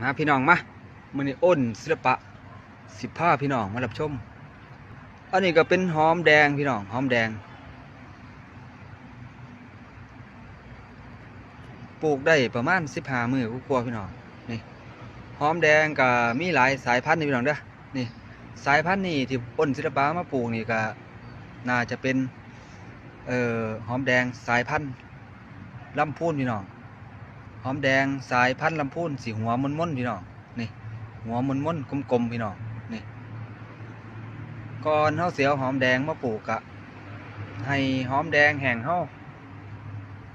มาพี่น้องมามือนี้อ้นศิลปะสิบผ้าพี่น้องมารับชม อันนี้ก็เป็นหอมแดงพี่น้องหอมแดง ปลูกได้ประมาณสิบห้ามือกกลัวาพี่น้องนี่หอมแดงก็มีหลายสายพันธุ์นี่พี่น้องเด้อนี่สายพันธุ์นี่ที่อ้นศิลปะมาปลูกนี่ก็น่าจะเป็นเอ่อหอมแดงสายพันธุ์ลำพูนพี่น้อง หอมแดงสายพันธุ์ลำพูนสีหัวมนมนพี่น้องนี่หัวมนมนกลมๆพี่น้องนี่ก่อนเฮาเสียวหอมแดงมาปลูกกะให้หอมแดงแห้งเฮา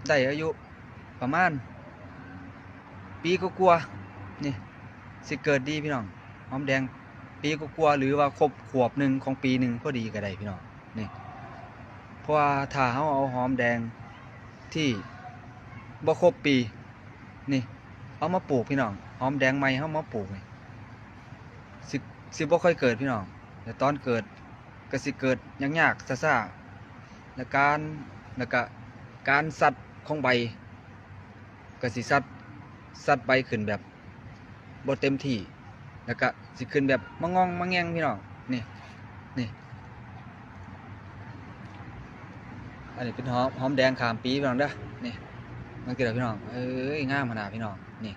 ได้อายุประมาณ ปีก็กลัวนี่สิเกิดดีพี่น้องหอมแดงปีก็กลัวหรือว่าครบขวบหนึ่งของปีหนึ่งพอดีก็ได้พี่น้องนี่เพราะว่าถ้าเฮาเอาหอมแดงที่บ่ครบปี นี่เอามาปลูกพี่น้องหอมแดงใหม่เอามาปลูกนี่สิสิบ่ค่อยเกิดพี่น้องแต่ตอนเกิดก็สิเกิดยากๆซ่าแล้วการแล้วก็การสัดของใบก็สิสัดสัดใบขึ้นแบบบ่เต็มที่แล้วก็สิขึ้นแบบมะงองมะแงงพี่น้องนี่นี่อันนี้เป็นหอมหอมแดงขามปีพี่น้องเด้อนี่ มันเกิดอะไรพี่น้อง เอ้ยงามขนาดพี่น้อง นี่